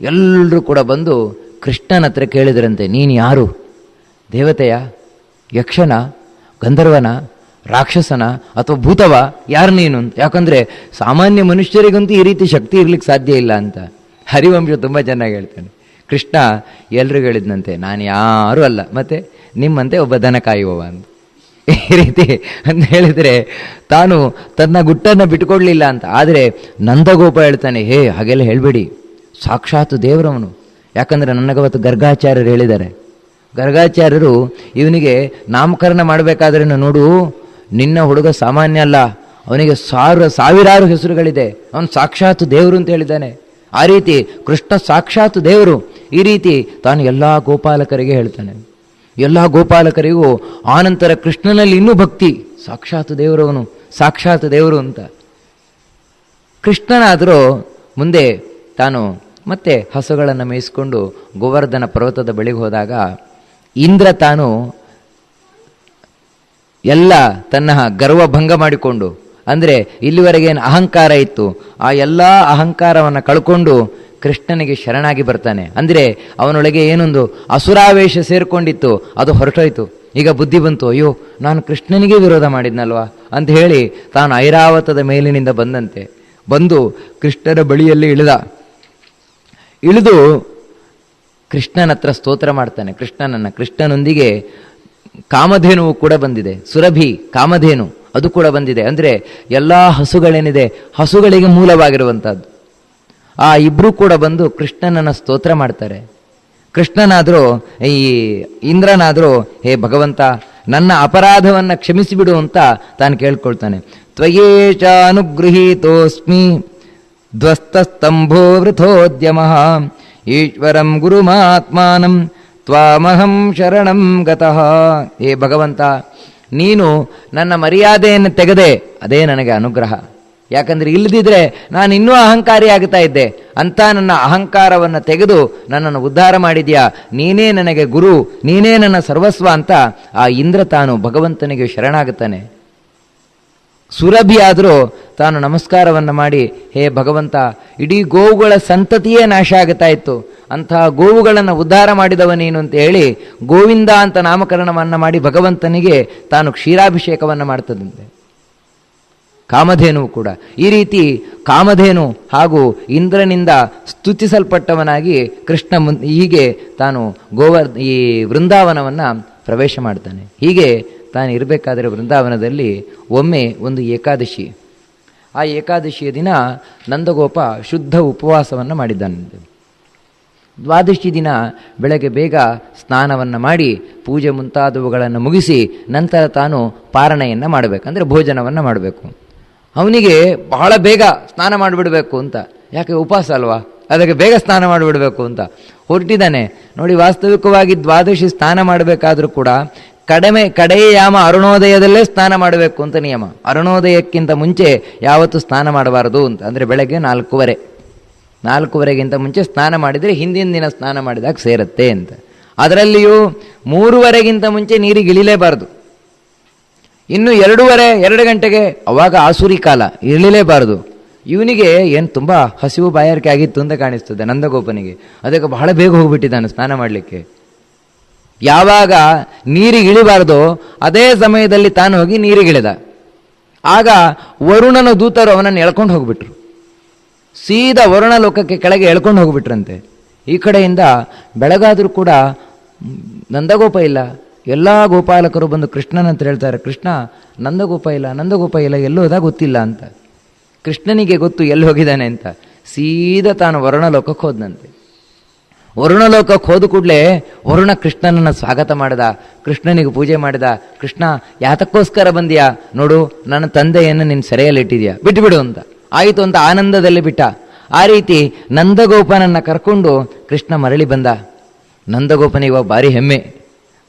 ಎಲ್ಲರೂ ಕೂಡ ಬಂದು ಕೃಷ್ಣನ ಹತ್ರ ಕೇಳಿದ್ರಂತೆ, ನೀನು ಯಾರು? ದೇವತೆಯ? ಯಕ್ಷನ? ಗಂಧರ್ವನ? ರಾಕ್ಷಸನ? ಅಥವಾ ಭೂತವ? ಯಾರು ನೀನು? ಅಂತ. ಯಾಕಂದರೆ ಸಾಮಾನ್ಯ ಮನುಷ್ಯರಿಗಂತೂ ಈ ರೀತಿ ಶಕ್ತಿ ಇರಲಿಕ್ಕೆ ಸಾಧ್ಯ ಇಲ್ಲ ಅಂತ. ಹರಿವಂಶ ತುಂಬ ಚೆನ್ನಾಗಿ ಹೇಳ್ತಾನೆ. ಕೃಷ್ಣ ಎಲ್ರಿಗೂ ಹೇಳಿದ್ನಂತೆ, ನಾನು ಯಾರೂ ಅಲ್ಲ. ಮತ್ತೆ ನಿಮ್ಮಂತೆ ಒಬ್ಬ ದನ ಕಾಯುವವ ಅಂತ. ಈ ರೀತಿ ಅಂತ ಹೇಳಿದರೆ ತಾನು ತನ್ನ ಗುಟ್ಟನ್ನು ಬಿಟ್ಕೊಡ್ಲಿಲ್ಲ ಅಂತ. ಆದರೆ ನಂದಗೋಪ ಹೇಳ್ತಾನೆ, ಹೇ, ಹಾಗೆಲ್ಲ ಹೇಳಬೇಡಿ. ಸಾಕ್ಷಾತ್ ದೇವರವನು. ಯಾಕಂದರೆ ನನಗವತ್ತು ಗರ್ಗಾಚಾರ್ಯರು ಹೇಳಿದ್ದಾರೆ. ಗರ್ಗಾಚಾರ್ಯರು, ಇವನಿಗೆ ನಾಮಕರಣ ಮಾಡಬೇಕಾದ್ರೆ ನೋಡು, ನಿನ್ನ ಹುಡುಗ ಸಾಮಾನ್ಯ ಅಲ್ಲ. ಅವನಿಗೆ ಸಾವಿರ ಸಾವಿರಾರು ಹೆಸರುಗಳಿದೆ. ಅವನು ಸಾಕ್ಷಾತ್ ದೇವರು ಅಂತ ಹೇಳಿದ್ದಾನೆ. ಆ ರೀತಿ ಕೃಷ್ಣ ಸಾಕ್ಷಾತ್ ದೇವರು. ಈ ರೀತಿ ತಾನು ಎಲ್ಲ ಗೋಪಾಲಕರಿಗೆ ಹೇಳ್ತಾನೆ. ಎಲ್ಲ ಗೋಪಾಲಕರಿಗೂ ಆನಂತರ ಕೃಷ್ಣನಲ್ಲಿ ಇನ್ನೂ ಭಕ್ತಿ. ಸಾಕ್ಷಾತ್ ದೇವರವನು, ಸಾಕ್ಷಾತ್ ದೇವರು ಅಂತ. ಕೃಷ್ಣನಾದರೂ ಮುಂದೆ ತಾನು ಮತ್ತೆ ಹಸುಗಳನ್ನು ಮೇಯಿಸಿಕೊಂಡು ಗೋವರ್ಧನ ಪರ್ವತದ ಬಳಿಗೆ ಹೋದಾಗ ಇಂದ್ರ ತಾನು ಎಲ್ಲ ತನ್ನ ಗರ್ವ ಭಂಗ ಮಾಡಿಕೊಂಡು, ಅಂದರೆ ಇಲ್ಲಿವರೆಗೆ ಏನು ಅಹಂಕಾರ ಇತ್ತು, ಆ ಎಲ್ಲ ಅಹಂಕಾರವನ್ನು ಕಳ್ಕೊಂಡು ಕೃಷ್ಣನಿಗೆ ಶರಣಾಗಿ ಬರ್ತಾನೆ. ಅಂದರೆ ಅವನೊಳಗೆ ಏನೊಂದು ಅಸುರಾವೇಶ ಸೇರಿಕೊಂಡಿತ್ತು, ಅದು ಹೊರಟೋಯ್ತು. ಈಗ ಬುದ್ಧಿ ಬಂತು, ಅಯ್ಯೋ, ನಾನು ಕೃಷ್ಣನಿಗೆ ವಿರೋಧ ಮಾಡಿದ್ನಲ್ವಾ ಅಂತ ಹೇಳಿ ತಾನು ಐರಾವತದ ಮೇಲಿನಿಂದ ಬಂದಂತೆ. ಬಂದು ಕೃಷ್ಣರ ಬಳಿಯಲ್ಲಿ ಇಳಿದ. ಇಳಿದು ಕೃಷ್ಣನ ಹತ್ರ ಸ್ತೋತ್ರ ಮಾಡ್ತಾನೆ. ಕೃಷ್ಣನನ್ನು, ಕೃಷ್ಣನೊಂದಿಗೆ ಕಾಮಧೇನುವು ಕೂಡ ಬಂದಿದೆ. ಸುರಭಿ, ಕಾಮಧೇನು, ಅದು ಕೂಡ ಬಂದಿದೆ. ಅಂದರೆ ಎಲ್ಲ ಹಸುಗಳೇನಿದೆ, ಹಸುಗಳಿಗೆ ಮೂಲವಾಗಿರುವಂಥದ್ದು ಆ ಇಬ್ಬರೂ ಕೂಡ ಬಂದು ಕೃಷ್ಣನನ್ನು ಸ್ತೋತ್ರ ಮಾಡ್ತಾರೆ. ಕೃಷ್ಣನಾದರೂ, ಈ ಇಂದ್ರನಾದರೂ, ಹೇ ಭಗವಂತ, ನನ್ನ ಅಪರಾಧವನ್ನು ಕ್ಷಮಿಸಿಬಿಡು ಅಂತ ತಾನು ಕೇಳ್ಕೊಳ್ತಾನೆ. ತ್ವಯೇಶ ಅನುಗೃಹೀತೋಸ್ಮಿ ಧ್ವಸ್ತಸ್ತಂಭೋ ವೃಥೋದ್ಯಮ ಈಶ್ವರಂ ಗುರುಮಾತ್ಮಾನಂ ತ್ವಾಮಹಂ ಶರಣಂ ಗತಃ ಹೇ ಭಗವಂತ ನೀನು ನನ್ನ ಮರ್ಯಾದೆಯನ್ನು ತೆಗೆದೆ, ಅದೇ ನನಗೆ ಅನುಗ್ರಹ. ಯಾಕಂದರೆ ಇಲ್ಲದಿದ್ದರೆ ನಾನು ಇನ್ನೂ ಅಹಂಕಾರಿ ಆಗ್ತಾ ಇದ್ದೆ. ಅಂಥ ನನ್ನ ಅಹಂಕಾರವನ್ನು ತೆಗೆದು ನನ್ನನ್ನು ಉದ್ಧಾರ ಮಾಡಿದ್ಯಾ? ನೀನೇ ನನಗೆ ಗುರು, ನೀನೇ ನನ್ನ ಸರ್ವಸ್ವ ಅಂತ ಆ ಇಂದ್ರ ತಾನು ಭಗವಂತನಿಗೆ ಶರಣಾಗುತ್ತಾನೆ. ಸುರಭಿ ಆದರೂ ತಾನು ನಮಸ್ಕಾರವನ್ನು ಮಾಡಿ, ಹೇ ಭಗವಂತ, ಇಡೀ ಗೋವುಗಳ ಸಂತತಿಯೇ ನಾಶ ಆಗುತ್ತಾ ಇತ್ತು. ಅಂತಹ ಗೋವುಗಳನ್ನು ಉದ್ಧಾರ ಮಾಡಿದವನೇನು ಅಂತ ಹೇಳಿ, ಗೋವಿಂದ ಅಂತ ನಾಮಕರಣವನ್ನು ಮಾಡಿ ಭಗವಂತನಿಗೆ ತಾನು ಕ್ಷೀರಾಭಿಷೇಕವನ್ನು ಮಾಡ್ತದಂತೆ. ಕಾಮಧೇನು ಕೂಡ. ಈ ರೀತಿ ಕಾಮಧೇನು ಹಾಗೂ ಇಂದ್ರನಿಂದ ಸ್ತುತಿಸಲ್ಪಟ್ಟವನಾಗಿ ಕೃಷ್ಣ ಮುನ್, ಹೀಗೆ ತಾನು ಗೋವರ್, ಈ ವೃಂದಾವನವನ್ನು ಪ್ರವೇಶ ಮಾಡ್ತಾನೆ. ಹೀಗೆ ತಾನು ಇರಬೇಕಾದರೆ ವೃಂದಾವನದಲ್ಲಿ ಒಮ್ಮೆ ಒಂದು ಏಕಾದಶಿ ಆ ಏಕಾದಶಿಯ ದಿನ ನಂದಗೋಪ ಶುದ್ಧ ಉಪವಾಸವನ್ನು ಮಾಡಿದ್ದಾನೆ. ದ್ವಾದಶಿ ದಿನ ಬೆಳಗ್ಗೆ ಬೇಗ ಸ್ನಾನವನ್ನು ಮಾಡಿ ಪೂಜೆ ಮುಂತಾದವುಗಳನ್ನು ಮುಗಿಸಿ ನಂತರ ತಾನು ಪಾರಣೆಯನ್ನು ಮಾಡಬೇಕಂದ್ರೆ ಭೋಜನವನ್ನು ಮಾಡಬೇಕು. ಅವನಿಗೆ ಬಹಳ ಬೇಗ ಸ್ನಾನ ಮಾಡಿಬಿಡಬೇಕು ಅಂತ. ಯಾಕೆ ಉಪವಾಸ ಅಲ್ವಾ? ಅದಕ್ಕೆ ಬೇಗ ಸ್ನಾನ ಮಾಡಿಬಿಡಬೇಕು ಅಂತ. ಹೊರಟಿದ್ದಾನೆ. ನೋಡಿ ವಾಸ್ತವಿಕವಾಗಿ ದ್ವಾದಶಿ ಸ್ನಾನ ಮಾಡಬೇಕಾದ್ರೂ ಕೂಡ ಕಡಿಮೆ, ಕಡೆಯ ಯಾಮ ಅರುಣೋದಯದಲ್ಲೇ ಸ್ನಾನ ಮಾಡಬೇಕು ಅಂತ ನಿಯಮ. ಅರುಣೋದಯಕ್ಕಿಂತ ಮುಂಚೆ ಯಾವತ್ತು ಸ್ನಾನ ಮಾಡಬಾರದು ಅಂತ. ಅಂದರೆ ಬೆಳಗ್ಗೆ ನಾಲ್ಕೂವರೆ. ನಾಲ್ಕೂವರೆಗಿಂತ ಮುಂಚೆ ಸ್ನಾನ ಮಾಡಿದರೆ ಹಿಂದಿನ ದಿನ ಸ್ನಾನ ಮಾಡಿದಾಗ ಸೇರುತ್ತೆ ಅಂತ. ಅದರಲ್ಲಿಯೂ ಮೂರುವರೆಗಿಂತ ಮುಂಚೆ ನೀರಿಗೆ ಇಳಿಲೇಬಾರದು. ಇನ್ನು ಎರಡೂವರೆ, ಎರಡು ಗಂಟೆಗೆ ಅವಾಗ ಆಸುರಿ ಕಾಲ ಇರಲೇಬಾರದು ಇವನಿಗೆ ಏನು ತುಂಬ ಹಸಿವು ಬಾಯಾರಿಕೆ ಆಗಿತ್ತು ಅಂತ ಕಾಣಿಸ್ತದೆ ನಂದಗೋಪನಿಗೆ. ಅದಕ್ಕೆ ಬಹಳ ಬೇಗ ಹೋಗ್ಬಿಟ್ಟಿದ್ದಾನೆ ಸ್ನಾನ ಮಾಡಲಿಕ್ಕೆ. ಯಾವಾಗ ನೀರಿಗೆ ಇಳಿಬಾರ್ದೋ ಅದೇ ಸಮಯದಲ್ಲಿ ತಾನು ಹೋಗಿ ನೀರಿಗಿಳಿದ ಆಗ ವರುಣನ ದೂತರು ಅವನನ್ನು ಎಳ್ಕೊಂಡು ಹೋಗ್ಬಿಟ್ರು. ಸೀದಾ ವರುಣ ಲೋಕಕ್ಕೆ ಕೆಳಗೆ ಎಳ್ಕೊಂಡು ಹೋಗ್ಬಿಟ್ರಂತೆ. ಈ ಕಡೆಯಿಂದ ಬೆಳಗಾದರೂ ಕೂಡ ನಂದಗೋಪ ಇಲ್ಲ. ಎಲ್ಲ ಗೋಪಾಲಕರು ಬಂದು ಕೃಷ್ಣನ ಅಂತ ಹೇಳ್ತಾರೆ, ಕೃಷ್ಣ, ನಂದಗೋಪ ಇಲ್ಲ ನಂದಗೋಪ ಇಲ್ಲ ಎಲ್ಲೋದ ಗೊತ್ತಿಲ್ಲ ಅಂತ. ಕೃಷ್ಣನಿಗೆ ಗೊತ್ತು ಎಲ್ಲಿ ಹೋಗಿದ್ದಾನೆ ಅಂತ. ಸೀದಾ ತಾನು ವರುಣ ಲೋಕಕ್ಕೆ ಹೋದ್ನಂತೆ. ವರುಣಲೋಕಕ್ಕೆ ಹೋದ ಕೂಡಲೇ ವರುಣ ಕೃಷ್ಣನನ್ನು ಸ್ವಾಗತ ಮಾಡಿದ, ಕೃಷ್ಣನಿಗೆ ಪೂಜೆ ಮಾಡಿದ, ಕೃಷ್ಣ, ಯಾತಕ್ಕೋಸ್ಕರ ಬಂದಿಯಾ? ನೋಡು, ನನ್ನ ತಂದೆಯನ್ನು ನಿನ್ನ ಇಟ್ಟಿದ್ಯಾ ಬಿಟ್ಟುಬಿಡು ಅಂತ. ಆಯಿತು ಅಂತ ಆನಂದದಲ್ಲಿ ಬಿಟ್ಟ. ಆ ರೀತಿ ನಂದಗೋಪನನ್ನು ಕರ್ಕೊಂಡು ಕೃಷ್ಣ ಮರಳಿ ಬಂದ. ನಂದಗೋಪನಿಗೆ ಭಾರಿ ಹೆಮ್ಮೆ.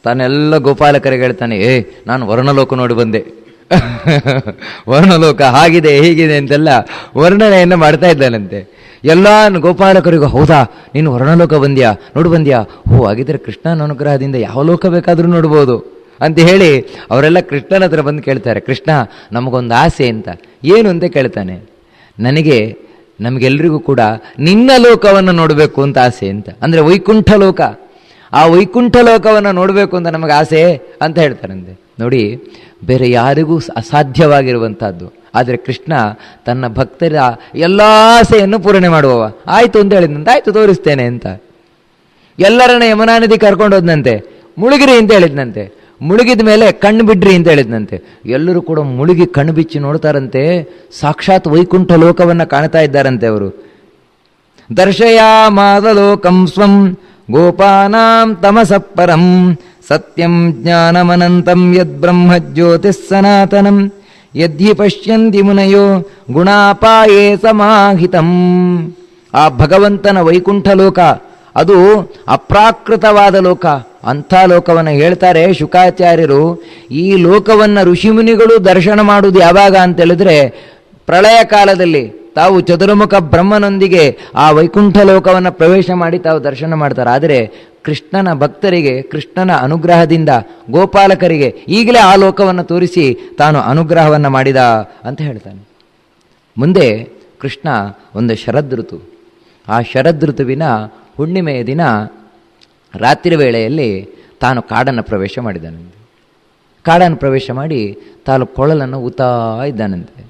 ತಾನೆಲ್ಲ ಗೋಪಾಲಕರಿಗೆ ಹೇಳ್ತಾನೆ, ಏ, ನಾನು ವರ್ಣಲೋಕ ನೋಡಿ ಬಂದೆ. ವರ್ಣಲೋಕ ಹಾಗಿದೆ, ಹೀಗಿದೆ ಅಂತೆಲ್ಲ ವರ್ಣನೆಯನ್ನು ಮಾಡ್ತಾ ಇದ್ದಾನಂತೆ. ಎಲ್ಲ ಗೋಪಾಲಕರಿಗೂ, ಹೌದಾ? ನೀನು ವರ್ಣಲೋಕ ಬಂದ್ಯಾ? ನೋಡು ಬಂದ್ಯಾ? ಓ ಹಾಗಿದ್ರೆ ಕೃಷ್ಣನ ಅನುಗ್ರಹದಿಂದ ಯಾವ ಲೋಕ ಬೇಕಾದರೂ ನೋಡ್ಬೋದು. ಅಂತ ಹೇಳಿ ಅವರೆಲ್ಲ ಕೃಷ್ಣನ ಹತ್ರ ಬಂದು ಕೇಳ್ತಾರೆ, ಕೃಷ್ಣ, ನಮಗೊಂದು ಆಸೆ ಅಂತ ಏನು ಅಂತ ಕೇಳ್ತಾನೆ. ನನಗೆ ನಮಗೆಲ್ಲರಿಗೂ ಕೂಡ ನಿನ್ನ ಲೋಕವನ್ನು ನೋಡಬೇಕು ಅಂತ ಆಸೆ ಅಂತ ಅಂದರೆ ವೈಕುಂಠ ಲೋಕ. ಆ ವೈಕುಂಠ ಲೋಕವನ್ನು ನೋಡಬೇಕು ಅಂತ ನಮಗೆ ಆಸೆ? ಅಂತ ಹೇಳ್ತಾರಂತೆ ನೋಡಿ, ಬೇರೆ ಯಾರಿಗೂ ಅಸಾಧ್ಯವಾಗಿರುವಂತಹದ್ದು. ಆದರೆ ಕೃಷ್ಣ ತನ್ನ ಭಕ್ತರ ಎಲ್ಲ ಆಸೆಯನ್ನು ಪೂರಣೆ ಮಾಡುವವ. ಆಯಿತು ಅಂತ ಹೇಳಿದಂತೆ ಆಯಿತು ತೋರಿಸ್ತೇನೆ ಅಂತ. ಎಲ್ಲರನ್ನ ಯಮುನಾ ನದಿ ಕರ್ಕೊಂಡು ಹೋದ್ನಂತೆ, ಮುಳುಗಿರಿ ಅಂತ ಹೇಳಿದ್ನಂತೆ, ಮುಳುಗಿದ ಮೇಲೆ ಕಣ್ಣು ಬಿಡ್ರಿ ಅಂತ ಹೇಳಿದ್ನಂತೆ. ಎಲ್ಲರೂ ಕೂಡ ಮುಳುಗಿ ಕಣ್ಣು ಬಿಚ್ಚಿ ನೋಡ್ತಾರಂತೆ, ಸಾಕ್ಷಾತ್ ವೈಕುಂಠ ಲೋಕವನ್ನು ಕಾಣ್ತಾ ಇದ್ದಾರಂತೆ ಅವರು. ದರ್ಶಯ ಮಾದಲೋಕಂ ಸ್ವಂ, ಗೋಪಾನಾಂ ತಮಸಪ್ಪರಂ ಸತ್ಯಂ ಜ್ಞಾನಮನಂತಂ ಯದ್ ಬ್ರಹ್ಮ ಸನಾತನಂ ಯದ್ಹಿ ಪಶ್ಯಂತಿ ಮುನಯೋ ಗುಣಾಪಾಯೇ ಸಮಾಹಿತಂ. ಆ ಭಗವಂತನ ವೈಕುಂಠ ಲೋಕ, ಅದು ಅಪ್ರಾಕೃತವಾದ ಲೋಕ. ಅಂಥ ಲೋಕವನ್ನು ಹೇಳ್ತಾರೆ ಶುಕಾಚಾರ್ಯರು. ಈ ಲೋಕವನ್ನು ಋಷಿಮುನಿಗಳು ದರ್ಶನ ಮಾಡುವುದು ಯಾವಾಗ ಅಂತ ಹೇಳಿದ್ರೆ ಪ್ರಳಯ ಕಾಲದಲ್ಲಿ ತಾವು ಚತುರ್ಮುಖ ಬ್ರಹ್ಮನೊಂದಿಗೆ ಆ ವೈಕುಂಠ ಲೋಕವನ್ನು ಪ್ರವೇಶ ಮಾಡಿ ತಾವು ದರ್ಶನ ಮಾಡ್ತಾರೆ. ಆದರೆ ಕೃಷ್ಣನ ಭಕ್ತರಿಗೆ, ಕೃಷ್ಣನ ಅನುಗ್ರಹದಿಂದ ಗೋಪಾಲಕರಿಗೆ ಈಗಲೇ ಆ ಲೋಕವನ್ನು ತೋರಿಸಿ ತಾನು ಅನುಗ್ರಹವನ್ನು ಮಾಡಿದ ಅಂತ ಹೇಳ್ತಾನೆ. ಮುಂದೆ ಕೃಷ್ಣ ಒಂದು ಶರದ್ ಋತು ಆ ಶರದ್ ಋತುವಿನ ಹುಣ್ಣಿಮೆಯ ದಿನ ರಾತ್ರಿ ವೇಳೆಯಲ್ಲಿ ತಾನು ಕಾಡನ್ನು ಪ್ರವೇಶ ಮಾಡಿದ್ದಾನಂತೆ ಕಾಡನ್ನು ಪ್ರವೇಶ ಮಾಡಿ ತಾನು ಕೊಳಲನ್ನು ಊತಾ ಇದ್ದಾನಂತೆ.